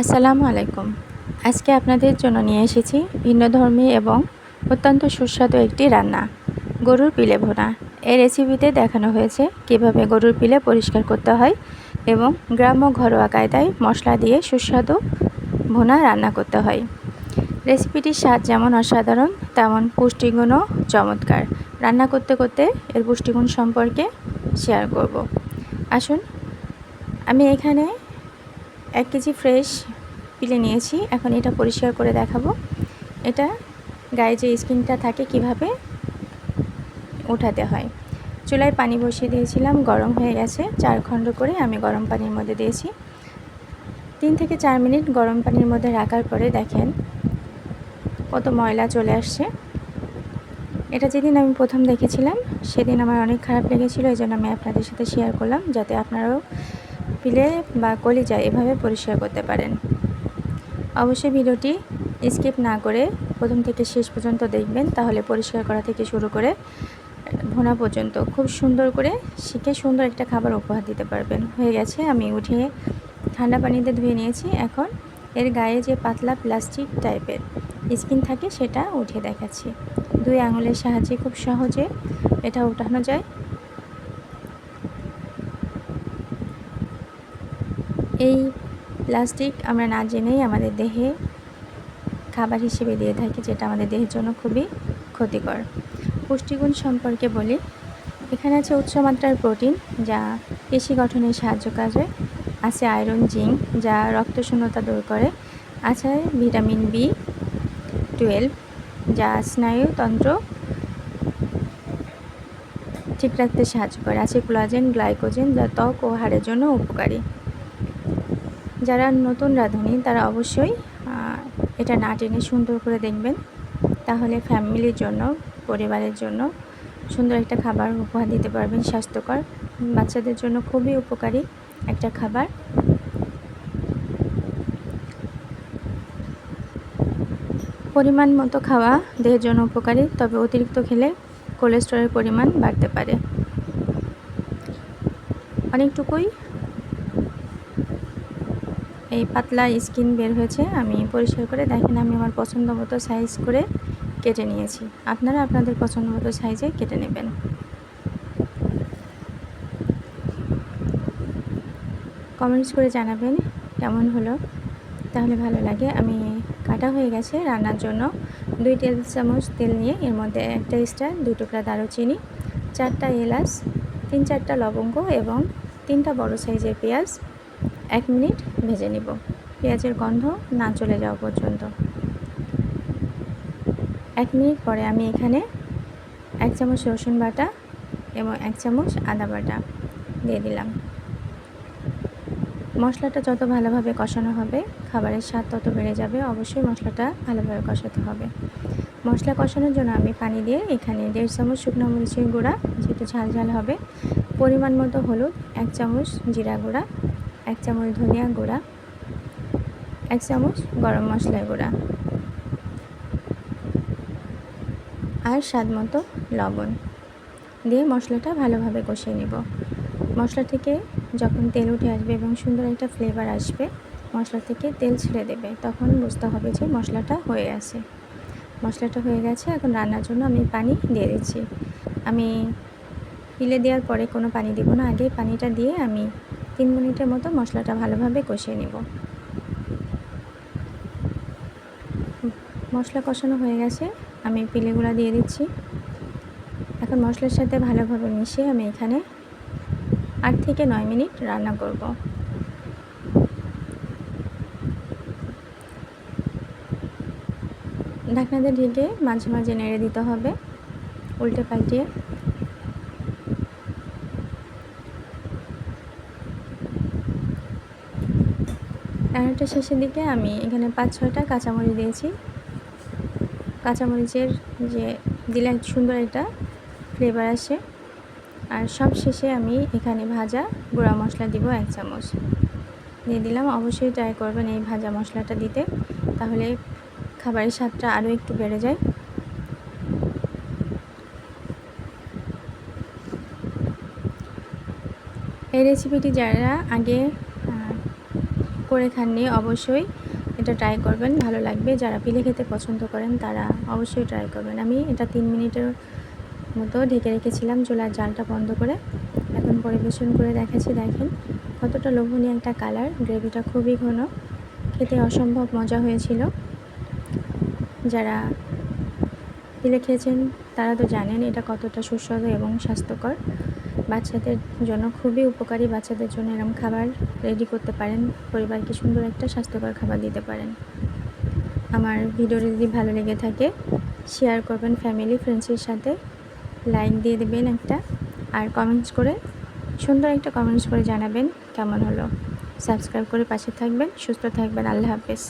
আসসালামু আলাইকুম। আজকে আপনাদের জন্য নিয়ে এসেছি ভিন্ন ধর্মী এবং অত্যন্ত সুস্বাদু একটি রান্না, গরুর পিলে ভোনা। এই রেসিপিতে দেখানো হয়েছে কীভাবে গরুর পিলে পরিষ্কার করতে হয় এবং গ্রাম্য ঘরোয়া কায়দায় মশলা দিয়ে সুস্বাদু ভোনা রান্না করতে হয়। রেসিপিটির স্বাদ যেমন অসাধারণ, তেমন পুষ্টিগুণও চমৎকার। রান্না করতে করতে এর পুষ্টিগুণ সম্পর্কে শেয়ার করব। আসুন, আমি এখানে এক কেজি ফ্রেশ পিলে নিয়েছি। এখন এটা পরিষ্কার করে দেখাবো। এটা গায়ে যে স্কিনটা থাকে কীভাবে উঠাতে হয়। চুলায় পানি বসিয়ে দিয়েছিলাম, গরম হয়ে গেছে। চার খণ্ড করে আমি গরম পানির মধ্যে দিয়েছি। তিন থেকে চার মিনিট গরম পানির মধ্যে রাখার পরে দেখেন কত ময়লা চলে আসছে। এটা যেদিন আমি প্রথম দেখেছিলাম, সেদিন আমার অনেক খারাপ লেগেছিলো এই জন্য আমি আপনাদের সাথে শেয়ার করলাম, যাতে আপনারাও পিলে বা কলিজা এভাবে পরিষ্কার করতে পারেন। অবশ্যই ভিডিওটি স্কিপ না করে প্রথম থেকে শেষ পর্যন্ত দেখবেন, তাহলে পরিষ্কার করা থেকে শুরু করে ভোনা পর্যন্ত খুব সুন্দর করে শিখে সুন্দর একটা খাবার উপহার দিতে পারবেন। হয়ে গেছে, আমি উঠিয়ে ঠান্ডা পানিতে ধুয়ে নিয়েছি। এখন এর গায়ে যে পাতলা প্লাস্টিক টাইপের স্কিন থাকে সেটা উঠে দেখাচ্ছি। দুই আঙুলের সাহায্যে খুব সহজে এটা উঠানো যায়। এই প্লাস্টিক আমরা না জেনেই আমাদের দেহে খাবার হিসেবে দিয়ে থাকি, যেটা আমাদের দেহের জন্য খুবই ক্ষতিকর। পুষ্টিগুণ সম্পর্কে বলি, এখানে আছে উচ্চ মাত্রার প্রোটিন যা পেশি গঠনে সাহায্য করে। আছে আয়রন জিঙ্ক যা রক্তশূন্যতা দূর করে। আছে ভিটামিন বি টুয়েলভ যা স্নায়ুতন্ত্র ঠিক রাখতে সাহায্য করে। আছে কোলাজেন গ্লাইকোজেন যা ত্বক ও হাড়ের জন্য উপকারী। যারা নতুন রাঁধুনি, তারা অবশ্যই এটা না টেনে সুন্দর করে দেখবেন। তাহলে ফ্যামিলির জন্য, পরিবারের জন্য সুন্দর একটা খাবার উপহার দিতে পারবেন, স্বাস্থ্যকর। বাচ্চাদের জন্য খুবই উপকারী একটা খাবার। পরিমাণ মতো খাওয়া দেহের জন্য উপকারী, তবে অতিরিক্ত খেলে কোলেস্টেরলের পরিমাণ বাড়তে পারে। অনেকটুকুই এই পাতলা স্কিন বের হয়েছে, আমি পরিষ্কার করে দেখেন আমি আমার পছন্দ মতো সাইজ করে কেটে নিয়েছি। আপনারা আপনাদের পছন্দ মতো সাইজে কেটে নেবেন। কমেন্টস করে জানাবেন কেমন হলো। তাহলে ভালো লাগে। আমি কাটা হয়ে গেছে রান্নার জন্য। দুই টেবিল চামচ তেল নিয়ে এর মধ্যে একটা স্টার দুই টুকরা দারুচিনি, চারটা এলাচ, তিন চারটা লবঙ্গ এবং তিনটা বড় সাইজের পেঁয়াজ এক মিনিট ভেজে নিব। পেঁয়াজের গন্ধ না চলে যাওয়া পর্যন্ত। এক মিনিট পরে আমি এখানে এক চামচ রসুন বাটা এবং এক চামচ আদা বাটা দিয়ে দিলাম। মশলাটা যত ভালোভাবে কষানো হবে, খাবারের স্বাদ তত বেড়ে যাবে। অবশ্যই মশলাটা ভালোভাবে কষাতে হবে। মশলা কষানোর জন্য আমি পানি দিয়ে এখানে দেড় চামচ শুকনো মরিচের গুঁড়া, যেহেতু ঝাল ঝাল হবে, পরিমাণ মতো হলুদ, এক চামচ জিরা গুঁড়া এক চামচ ধনিয়া গুঁড়া, এক চামচ গরম মশলা গুঁড়া আর স্বাদ মতো লবণ দিয়ে মশলাটা ভালোভাবে কষিয়ে নেব। মশলা থেকে যখন তেল উঠে আসবে এবং সুন্দর একটা ফ্লেভার আসবে, মশলা থেকে তেল ছেড়ে দেবে, তখন বুঝতে হবে যে মশলাটা হয়ে গেছে। মশলাটা হয়ে গেছে, এখন রান্নার জন্য আমি পানি দিয়ে দিচ্ছি। আমি পিলে দেওয়ার পরে কোনো পানি দেবো না, আগে পানিটা দিয়ে আমি তিন মিনিটের মতো মশলাটা ভালোভাবে কষিয়ে নেব। মশলা কষানো হয়ে গেছে, আমি পিলেগুলো দিয়ে দিচ্ছি। এখন মশলার সাথে ভালোভাবে মিশিয়ে আমি এখানে আট থেকে নয় মিনিট রান্না করব। ঢাকনাতে ঢেকে মাঝে মাঝে নেড়ে দিতে হবে, উল্টে পাল্টিয়ে রান্নাটা শেষের দিকে আমি এখানে পাঁচ, ছয়টা কাঁচামরিচ দিয়েছি। কাঁচামরিচের যে দিলে সুন্দর একটা ফ্লেভার আসে। আর সব শেষে আমি এখানে ভাজা গুঁড়া মশলা দিব এক চামচ। দিয়ে দিলাম, অবশ্যই ট্রাই করবেন এই ভাজা মশলাটা দিতে। তাহলে খাবারের স্বাদটা আরও একটু বেড়ে যায়। এই রেসিপিটি যারা আগে করে খাননি, অবশ্যই এটা ট্রাই করবেন, ভালো লাগবে। যারা পিলে খেতে পছন্দ করেন, তারা অবশ্যই ট্রাই করবেন। আমি এটা তিন মিনিটের মতো ঢেকে রেখেছিলাম, চুলার জালটা বন্ধ করে। এখন পরিবেশন করে দেখাচ্ছি, দেখেন কতটা লোভনীয় একটা কালার গ্রেভিটা খুবই ঘন, খেতে অসম্ভব মজা হয়েছিল। যারা পিলে খেয়েছেন, তারা তো জানেন এটা কতটা সুস্বাদু এবং স্বাস্থ্যকর। বাচ্চাদের জন্য খুবই উপকারী বাচ্চাদের জন্য এরকম খাবার রেডি করতে পারেন। পরিবারকে সুন্দর একটা স্বাস্থ্যকর খাবার দিতে পারেন। আমার ভিডিও যদি ভালো লেগে থাকে শেয়ার করবেন ফ্যামিলি ফ্রেন্ডসের সাথে। লাইক দিয়ে দেবেন একটা। আর কমেন্টস করে সুন্দর একটা কমেন্টস করে জানাবেন কেমন হলো। সাবস্ক্রাইব করে পাশে থাকবেন, সুস্থ থাকবেন। আল্লাহ হাফেজ।